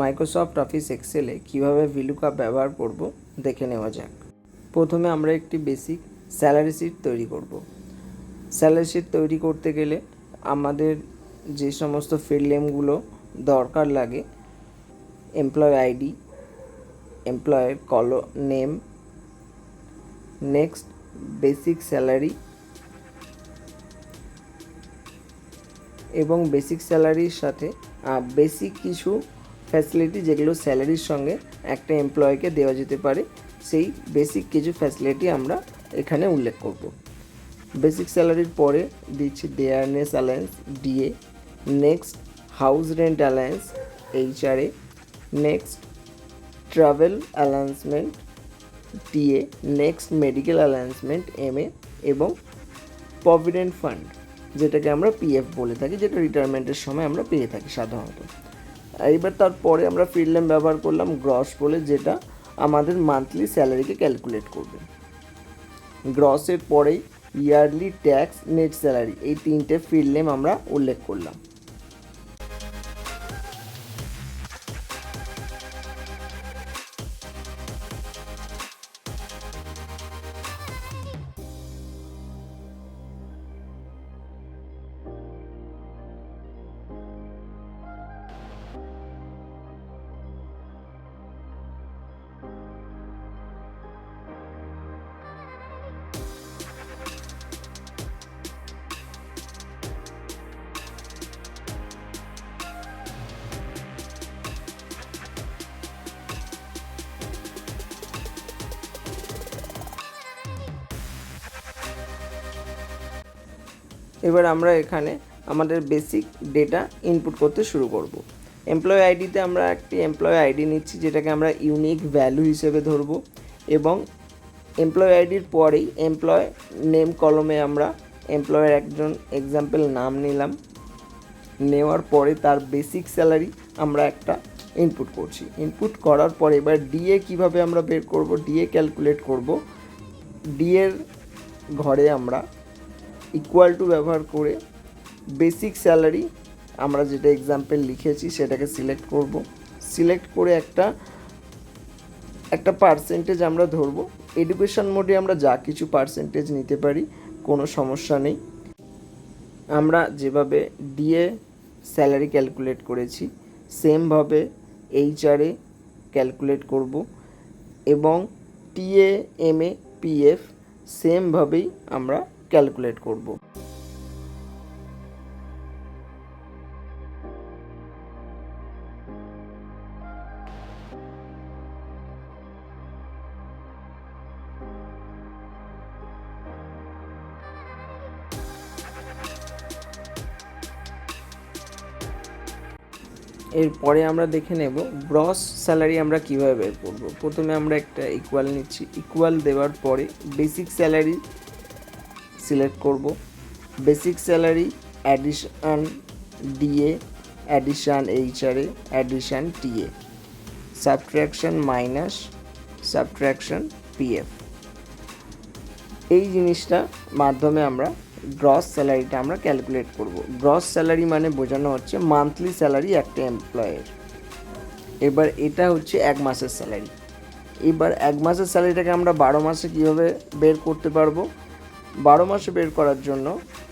Microsoft office এক্সেলে কীভাবে VLOOKUP ব্যবহার করব দেখে নেওয়া যাক। প্রথমে আমরা একটি বেসিক স্যালারি শিট তৈরি করব। স্যালারি শিট তৈরি করতে গেলে আমাদের যে সমস্ত ফিল্ড নেমগুলো দরকার লাগে employ ID এমপ্লয়ের col name next basic salary এবং বেসিক স্যালারির সাথে বেসিক কিছু ফ্যাসিলিটি যেগুলো স্যালারির সঙ্গে একটা এমপ্লয়কে দেওয়া যেতে পারে, সেই বেসিক কিছু ফ্যাসিলিটি আমরা এখানে উল্লেখ করব। বেসিক স্যালারির পরে দিচ্ছি dearness alliance DA next house rent alliance HRA next travel allowancement TA next medical allowancement MA এবং প্রভিডেন্ট ফান্ড যেটাকে আমরা পিএফ বলে থাকি, যেটা রিটায়ারমেন্টের সময় আমরা পেয়ে থাকি সাধারণত। এইবার তারপরে আমরা ফিল্ডলেম ব্যবহার করলাম গ্রস বলে, যেটা আমাদের মান্থলি স্যালারিকে ক্যালকুলেট করবে। গ্রসের পরেই ইয়ারলি ট্যাক্স নেট স্যালারি এই তিনটে ফিল্ডলেম আমরা উল্লেখ করলাম। এবার আমরা এখানে আমাদের বেসিক ডেটা ইনপুট করতে শুরু করব। এমপ্লয় আইডিতে আমরা একটি এমপ্লয় আইডি নিচ্ছি, যেটাকে আমরা ইউনিক ভ্যালু হিসেবে ধরব এবং এমপ্লয় আইডির পরেই এমপ্লয় নেম কলমে আমরা এমপ্লয়ের একজন এক্সাম্পল নাম নিলাম। নেওয়ার পরে তার বেসিক স্যালারি আমরা একটা ইনপুট করছি। ইনপুট করার পরে এবার ডিএ কীভাবে আমরা বের করব? ডিএ ক্যালকুলেট করব। ডিএর ঘরে আমরা ইকুয়াল টু ব্যবহার করে বেসিক স্যালারি আমরা যেটা এক্সাম্পল লিখেছি, সেটাকে সিলেক্ট করব। সিলেক্ট করে একটা একটা পার্সেন্টেজ আমরা ধরবো। এডুকেশন মোডে আমরা যা কিছু পার্সেন্টেজ নিতে পারি, কোনো সমস্যা নেই। আমরা যেভাবে ডিএ স্যালারি ক্যালকুলেট করেছি সেমভাবে এইচআরএ ক্যালকুলেট করব এবং টিএ এমএ পিএফ সেমভাবেই আমরা ক্যালকুলেট করব। এরপরে আমরা দেখে নেব গ্রস স্যালারি আমরা কীভাবে বের করব। প্রথমে আমরা একটা ইকুয়াল নিচ্ছি। ইকুয়াল দেওয়ার পরে বেসিক স্যালারি সিলেক্ট করব। Basic salary addition DA addition HRA addition TA subtraction minus subtraction PF এই জিনিসটা মাধ্যমে আমরা গ্রস স্যালারিটা আমরা ক্যালকুলেট করব। গ্রস স্যালারি মানে বোঝানো হচ্ছে মান্থলি স্যালারি একটা এমপ্লয়ের এবার এটা হচ্ছে এক মাসের স্যালারি এবার এক মাসের স্যালারিটাকে আমরা বারো মাসে কীভাবে বের করতে পারব? বারো মাসে বের করার জন্য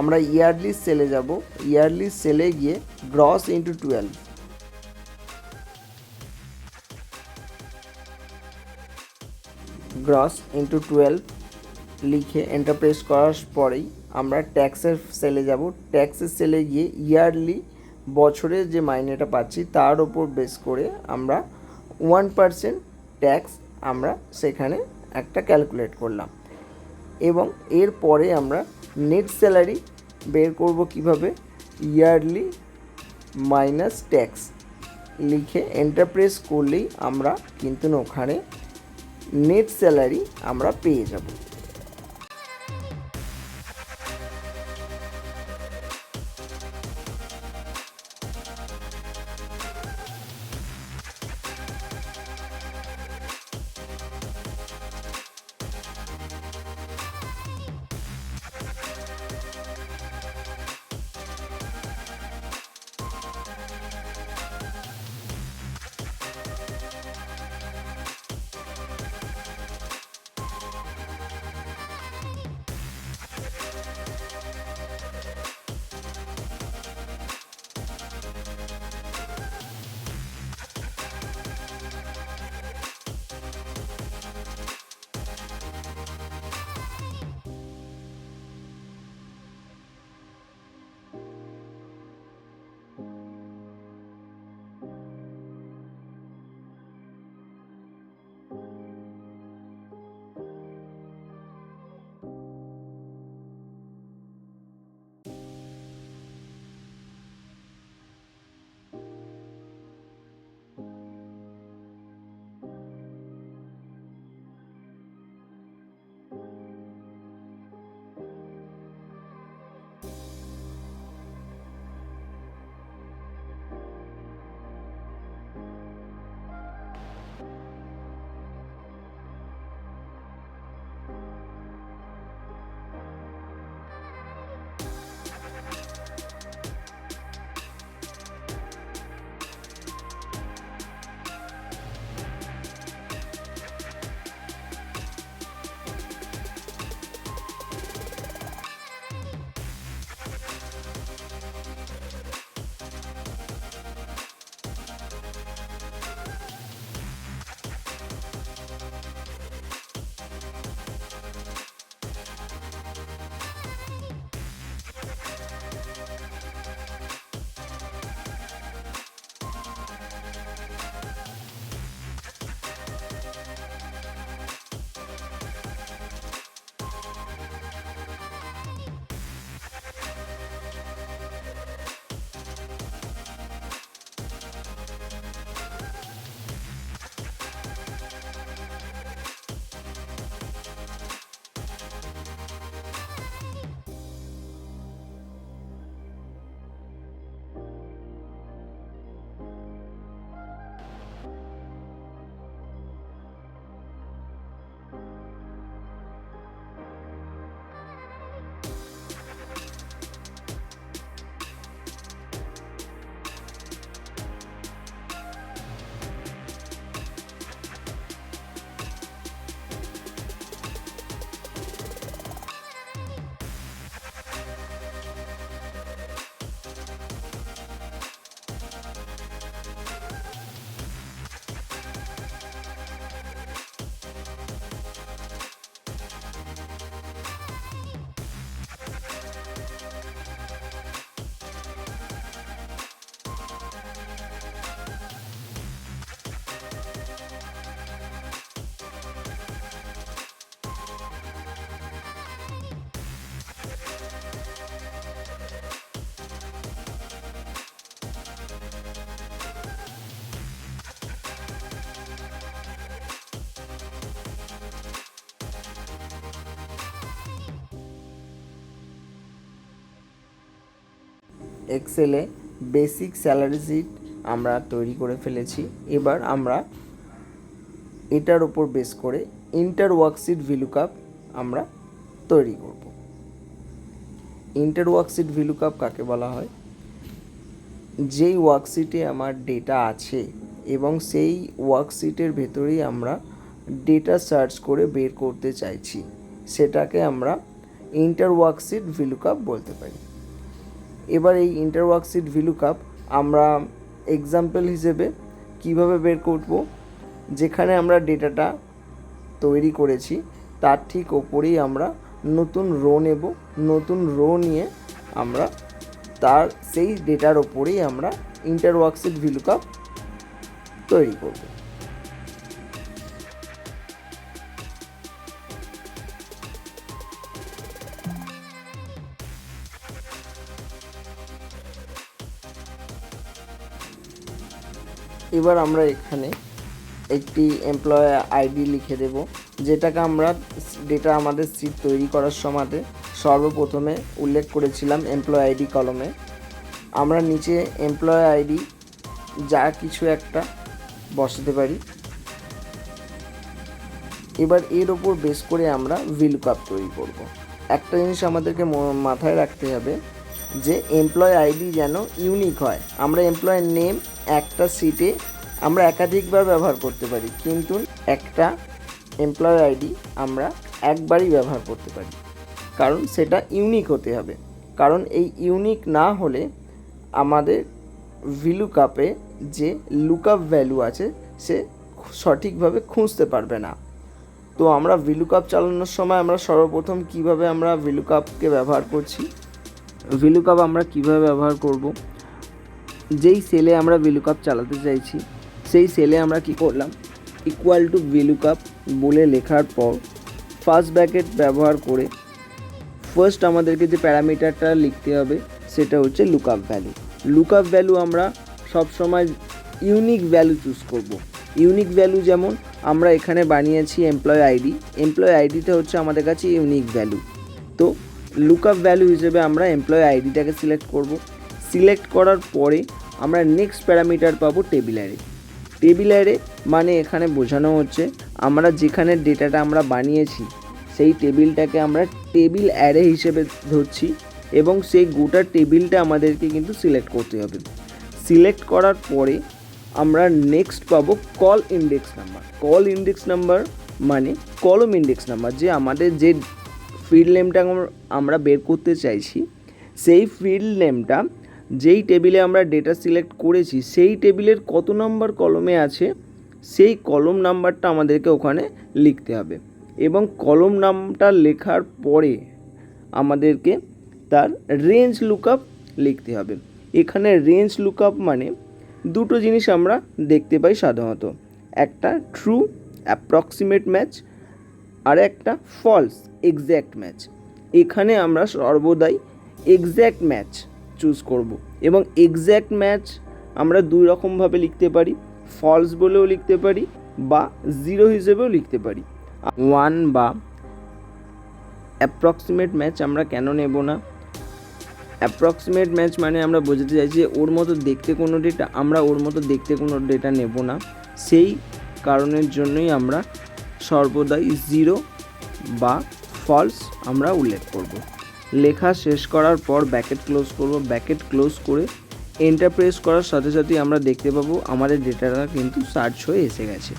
আমরা ইয়ারলি সেলে যাব। ইয়ারলি সেলে গিয়ে gross into twelve gross into twelve লিখে এন্টার করার পরেই আমরা ট্যাক্সের সেলে যাব। ট্যাক্সের সেলে গিয়ে ইয়ারলি বছরে যে মাইনেটা পাচ্ছি, তার ওপর বেস করে আমরা ওয়ান পার্সেন্ট ট্যাক্স আমরা সেখানে একটা ক্যালকুলেট করলাম। এবং এরপরে আমরা নেট স্যালারি বের করব কীভাবে? ইয়ারলি মাইনাস ট্যাক্স লিখে এন্টারপ্রেস করলেই আমরা কিন্তু ওখানে নেট স্যালারি আমরা পেয়ে যাব। এক্সেলে বেসিক স্যালারি শিট আমরা তৈরি করে ফেলেছি। এবার আমরা এটার ওপর বেস করে ইন্টার ওয়ার্কশিট ভিলুকাপ আমরা তৈরি করব। ইন্টার ওয়ার্কশিট ভিলুকাপ কাকে বলা হয়? যেই ওয়ার্কশিটে আমার ডেটা আছে এবং সেই ওয়ার্কশিটের ভেতরেই আমরা ডেটা সার্চ করে বের করতে চাইছি, সেটাকে আমরা ইন্টার ওয়ার্কশিট ভিলুকাপ বলতে পারি। এবার এই ইন্টার ওয়ার্কশিট ভিলুকাপ আমরা এক্সাম্পল হিসেবে কীভাবে বের করব, যেখানে আমরা ডেটাটা তৈরি করেছি, তার ঠিক ওপরেই আমরা নতুন রো নেব, নতুন রো নিয়ে আমরা তার সেই ডেটার ওপরেই আমরা ইন্টার ওয়ার্কশিট ভিলুকাপ তৈরি করব। এবার আমরা এখানে একটি এমপ্লয় আইডি লিখে দেব, যেটাকে আমরা ডেটা আমাদের সিট তৈরি করার সময়তে সর্বপ্রথমে উল্লেখ করেছিলাম এমপ্লয় আইডি কলমে আমরা নিচে এমপ্লয় আইডি যা কিছু একটা বসাতে পারি এবার এর ওপর বেস করে আমরা ভিলুকাপ তৈরি করব। একটা জিনিস আমাদেরকে মাথায় রাখতে হবে যে এমপ্লয় আইডি যেন ইউনিক হয়। আমরা এমপ্লয় নেম একটা সিটে আমরা একাধিকবার ব্যবহার করতে পারি, কিন্তু একটা এমপ্লয় আইডি আমরা একবারই ব্যবহার করতে পারি। কারণ সেটা ইউনিক হতে হবে। কারণ এই ইউনিক না হলে আমাদের ভিলু কাপে যে লুকআপ ভ্যালু আছে, সে সঠিকভাবে খুঁজতে পারবে না। তো আমরা ভিলুকাপ চালানোর সময় আমরা সর্বপ্রথম কীভাবে আমরা ভিলুকাপকে ব্যবহার করছি? ভিলুকাপ আমরা কীভাবে ব্যবহার করব? যেই সেলে আমরা ভিলুকাপ চালাতে চাইছি, সেই সেলে আমরা কি করলাম? ইকুয়াল টু ভিলুকাপ বলে লেখার পর ফার্স্ট ব্র্যাকেট ব্যবহার করে ফার্স্ট আমাদেরকে যে প্যারামিটারটা লিখতে হবে, সেটা হচ্ছে লুকআপ ভ্যালু লুকআপ ভ্যালু আমরা সব সময় ইউনিক ভ্যালু চুজ করব। ইউনিক ভ্যালু যেমন, আমরা এখানে বানিয়েছি এমপ্লয় আইডি এমপ্লয় আইডিটা হচ্ছে আমাদের কাছে ইউনিক ভ্যালু তো লুকআপ ভ্যালু হিসেবে আমরা এমপ্লয় আইডিটাকে সিলেক্ট করব। সিলেক্ট করার পরে আমরা নেক্সট প্যারামিটার পাবো টেবিল অ্যারে টেবিল অ্যারে মানে এখানে বোঝানো হচ্ছে আমরা যেখানে ডেটাটা আমরা বানিয়েছি, সেই টেবিলটাকে আমরা টেবিল অ্যারে হিসেবে ধরছি এবং সেই গোটা টেবিলটা আমাদেরকে কিন্তু সিলেক্ট করতে হবে। সিলেক্ট করার পরে আমরা নেক্সট পাবো col index number col index number মানে কলম ইন্ডেক্স নাম্বার যে আমাদের যে ফিল্ড নেমটা আমরা বের করতে চাইছি। সেই ফিল্ড নেমটা যেই টেবিলে আমরা ডেটা সিলেক্ট করেছি, সেই টেবিলের কত নম্বর কলমে আছে, সেই কলম নাম্বারটা আমাদেরকে ওখানে লিখতে হবে। এবং কলম নামটা লেখার পরে আমাদেরকে তার রেঞ্জ লুকআপ লিখতে হবে। এখানে রেঞ্জ লুকআপ মানে দুটো জিনিস আমরা দেখতে পাই সাধারণত। একটা ট্রু অ্যাপ্রক্সিমেট ম্যাচ আর একটা ফলস এক্স্যাক্ট ম্যাচ এখানে আমরা সর্বদাই এক্স্যাক্ট ম্যাচ চুজ করব এবং এক্স্যাক্ট ম্যাচ আমরা দুই রকমভাবে লিখতে পারি ফলস বলেও লিখতে পারি বা জিরো হিসেবেও লিখতে পারি। ওয়ান বা অ্যাপ্রক্সিমেট ম্যাচ আমরা কেন নেব না? অ্যাপ্রক্সিমেট ম্যাচ মানে আমরা বোঝাতে চাইছি যে ওর মতো দেখতে কোনো ডেটা আমরা ওর মতো দেখতে কোনো ডেটা নেব না। সেই কারণের জন্যই আমরা সর্বদাই জিরো বা ফলস আমরা উল্লেখ করব। লেখা শেষ করার পর ব্যাকেট ক্লোজ করব। ব্যাকেট ক্লোজ করে এন্টার প্রেস করার সাথে সাথে আমরা দেখতে পাবো আমাদের ডেটাটা কিন্তু সার্চ হয়ে এসে গেছে।